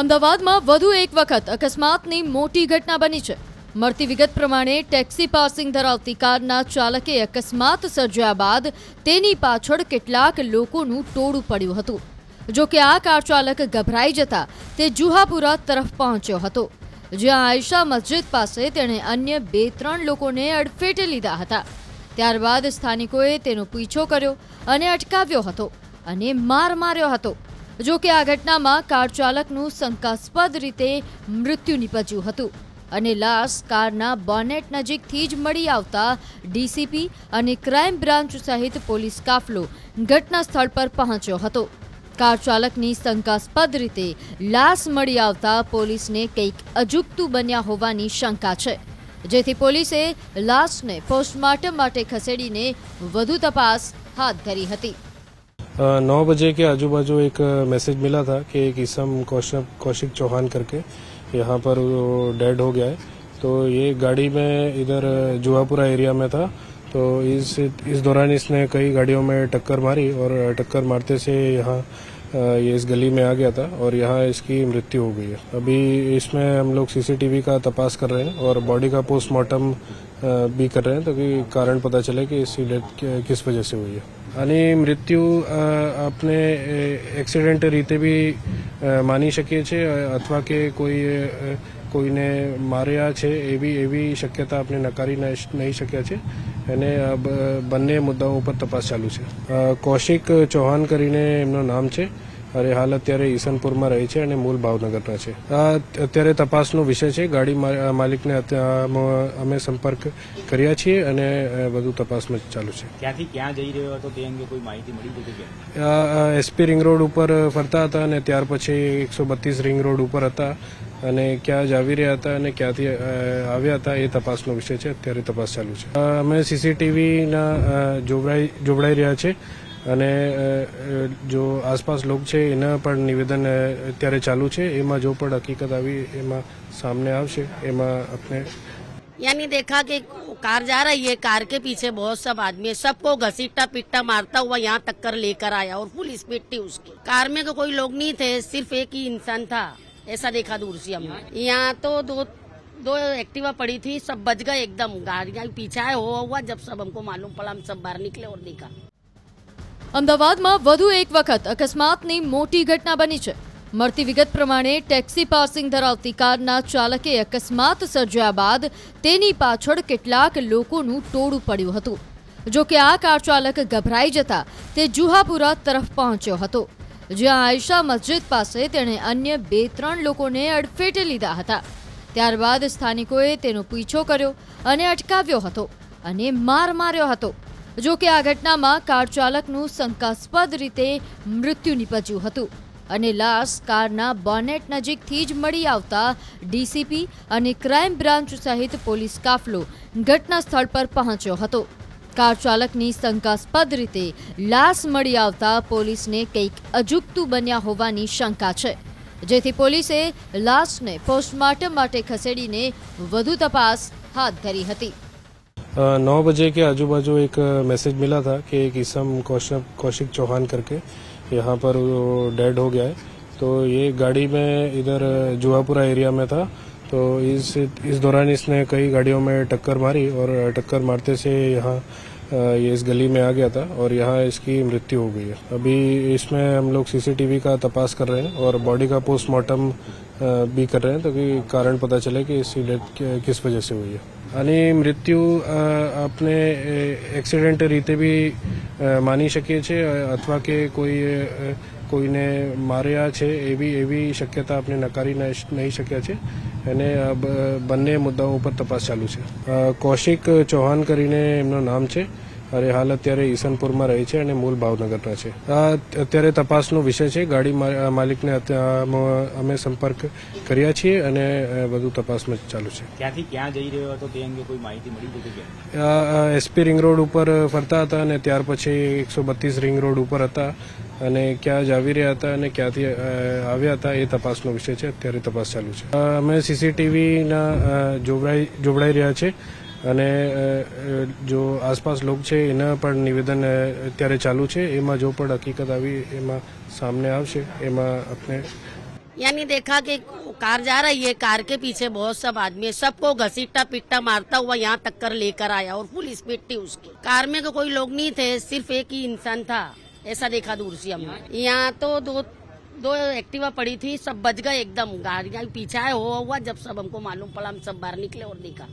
અમદાવાદમાં વધુ એક વખત અકસ્માતની મોટી ઘટના બની છે. મળતી વિગત પ્રમાણે ટેક્સી પાસિંગ ધરાવતી કારના ચાલકે અકસ્માત સર્જ્યા બાદ તેની પાછળ કેટલાક લોકોનું ટોળું પડ્યું હતું. જો કે આ કાર ચાલક ગભરાઈ જતા તે જુહાપુરા તરફ પહોંચ્યો હતો. જ્યાં આયશા મસ્જિદ પાસે તેણે અન્ય બે ત્રણ લોકોને અડફેટે લીધા હતા. ત્યારબાદ સ્થાનિકોએ તેનો પીછો કર્યો અને અટકાવ્યો હતો અને માર માર્યો હતો. જો કે આ ઘટનામાં કાર ચાલકનું શંકાસ્પદ રીતે મૃત્યુ નીપજ્યું હતું અને લાશ કારના બોનેટ નજીકથી જ મળી આવતા ડીસીપી અને ક્રાઇમ બ્રાન્ચ સહિત પોલીસ કાફલો ઘટના સ્થળ પર પહોંચ્યો હતો. કાર ચાલકની શંકાસ્પદ રીતે લાશ મળી આવતા પોલીસને કંઈક અજુગતું બન્યા હોવાની શંકા છે. જેથી પોલીસે લાશને પોસ્ટમોર્ટમ માટે ખસેડીને વધુ તપાસ હાથ ધરી હતી. नौ बजे के आजू बाजू एक मैसेज मिला था कि एक इसम कौशिक कौशिक चौहान करके यहाँ पर वो डेड हो गया है। तो ये गाड़ी में इधर जुआपुरा एरिया में था। तो इस इस दौरान इसने कई गाड़ियों में टक्कर मारी और टक्कर मारते से यहाँ ये इस गली में आ गया था और यहाँ इसकी मृत्यु हो गई है। अभी इसमें हम लोग सीसीटीवी का तपास कर रहे हैं और बॉडी का पोस्टमार्टम भी कर रहे हैं ताकि कारण पता चले कि इसकी डेथ किस वजह से हुई है। આની મૃત્યુ આપણે એક્સિડન્ટ રીતે બી માની શકીએ છીએ અથવા કે કોઈ કોઈને માર્યા છે એવી એવી શક્યતા આપણે નકારી નહીં શક્યા છે. અને બંને મુદ્દાઓ ઉપર તપાસ ચાલુ છે. કૌશિક ચૌહાણ કરીને એમનું નામ છે. અરે હાલ અત્યારે ઈસનપુરમાં રહે છે અને મૂળ ભાવનગરના છે. આ અત્યારે તપાસનો વિષય છે. ગાડી માલિકને અમે સંપર્ક કર્યા છીએ અને વધુ તપાસમાં ચાલુ છે. ક્યાંથી ક્યાં જઈ રહ્યો હતો તે અંગે કોઈ માહિતી મળી હતી એસપી રિંગ રોડ ઉપર ફરતા હતા અને ત્યાર પછી એકસો બત્રીસ રિંગ રોડ ઉપર હતા અને ક્યાં જ આવી રહ્યા હતા અને ક્યાંથી આવ્યા હતા એ તપાસનો વિષય છે. અત્યારે તપાસ ચાલુ છે. અમે સીસીટીવીના જોવડાઈ જોડાઈ રહ્યા છે. અને અ, અ, જો આસપાસ લોક છે એના પણ નિવેદન અ, અત્યારે ચાલુ છે એમાં જો પણ હકીકત આવી એમાં સામને આવશે એમાં આપણે यानी देखा कि कार जा रही है कार के पीछे बहुत सब आदमी है सबको घसीटता पीटता मारता हुआ यहाँ टक्कर लेकर आया और फुल स्पीड थी उसकी कार में तो कोई लोग नहीं थे सिर्फ एक ही इंसान था ऐसा देखा दूर से हमने यहाँ तो दो दो एक्टिवा पड़ी थी सब बच गए एकदम गाड़ियाँ पीछे आए हुआ हुआ जब सब हमको मालूम पड़ा हम सब बाहर निकले और देखा અમદાવાદમાં વધુ એક વખત અકસ્માતની મોટી ઘટના બની છે. મળતી વિગત પ્રમાણે ટેક્સી પાસિંગ ધરાવતી કારના ચાલકે અકસ્માત સર્જ્યા બાદ તેની પાછળ કેટલાક લોકોનું ટોળું પડ્યું હતું. જો કે આ કાર ચાલક ગભરાઈ જતા તે જુહાપુરા તરફ પહોંચ્યો હતો. જ્યાં આયશા મસ્જિદ પાસે તેણે અન્ય બે ત્રણ લોકોને અડફેટે લીધા હતા. ત્યારબાદ સ્થાનિકોએ તેનો પીછો કર્યો અને અટકાવ્યો હતો અને માર માર્યો હતો. જો કે આ ઘટનામાં કાર ચાલકનું શંકાસ્પદ રીતે મૃત્યુ નીપજ્યું હતું અને લાશ કારના બોનેટ નજીકથી જ મળી આવતા ડીસીપી અને ક્રાઇમ બ્રાન્ચ સહિત પોલીસ કાફલો ઘટના સ્થળ પર પહોંચ્યો હતો. કાર ચાલકની શંકાસ્પદ રીતે લાશ મળી આવતા પોલીસને કંઈક અજુગતું બન્યા હોવાની શંકા છે. જેથી પોલીસે લાશને પોસ્ટમોર્ટમ માટે ખસેડીને વધુ તપાસ હાથ ધરી હતી. नौ बजे के आजू बाजू एक मैसेज मिला था कि एक इसम कौशिक कौशिक चौहान करके यहाँ पर वो डेड हो गया है। तो ये गाड़ी में इधर जुआपुरा एरिया में था। तो इस इस दौरान इसने कई गाड़ियों में टक्कर मारी और टक्कर मारते से यहाँ ये इस गली में आ गया था और यहाँ इसकी मृत्यु हो गई है। अभी इसमें हम लोग सीसीटीवी का तपास कर रहे हैं और बॉडी का पोस्टमार्टम भी कर रहे हैं ताकि कारण पता चले कि इसकी डेथ किस वजह से हुई है। આની મૃત્યુ આપણે એક્સિડન્ટ રીતે બી માની શકીએ છીએ અથવા કે કોઈ કોઈને માર્યા છે એવી એવી શક્યતા આપણે નકારી નહીં શક્યા છે. અને બંને મુદ્દાઓ ઉપર તપાસ ચાલુ છે. કૌશિક ચૌહાણ કરીને એમનું નામ છે. અરે હાલ અત્યારે ઈસનપુરમાં રહે છે અને મૂળ ભાવનગરના છે. આ અત્યારે તપાસનો વિષય છે. ગાડી માલિકને અમે સંપર્ક કર્યા છીએ અને વધુ તપાસમાં ચાલુ છે. ક્યાંથી ક્યાં જઈ રહ્યો હતો તે અંગે કોઈ માહિતી મળી હતી એસપી રિંગ રોડ ઉપર ફરતા હતા અને ત્યાર પછી એકસો બત્રીસ રિંગ રોડ ઉપર હતા અને ક્યાં જ આવી રહ્યા હતા અને ક્યાંથી આવ્યા હતા એ તપાસનો વિષય છે. અત્યારે તપાસ ચાલુ છે. અમે સીસીટીવીના જોડાઈ જોડાઈ રહ્યા છે. અને અ, અ, જો આસપાસ લોક છે એના પણ નિવેદન અ, અત્યારે ચાલુ છે એમાં જો પણ હકીકત આવી એમાં સામને આવશે એમાં આપણે यानी देखा कि कार जा रही है कार के पीछे बहुत सब आदमी है सबको घसीटता पिटता मारता हुआ यहाँ टक्कर लेकर आया और फुल स्पीड थी उसकी कार में तो कोई लोग नहीं थे सिर्फ एक ही इंसान था ऐसा देखा दूर से हमने यहाँ तो दो दो एक्टिवा पड़ी थी सब बच गए एकदम गाड़ियाँ पीछे आए हुआ हुआ जब सब हमको मालूम पड़ा हम सब बाहर निकले और देखा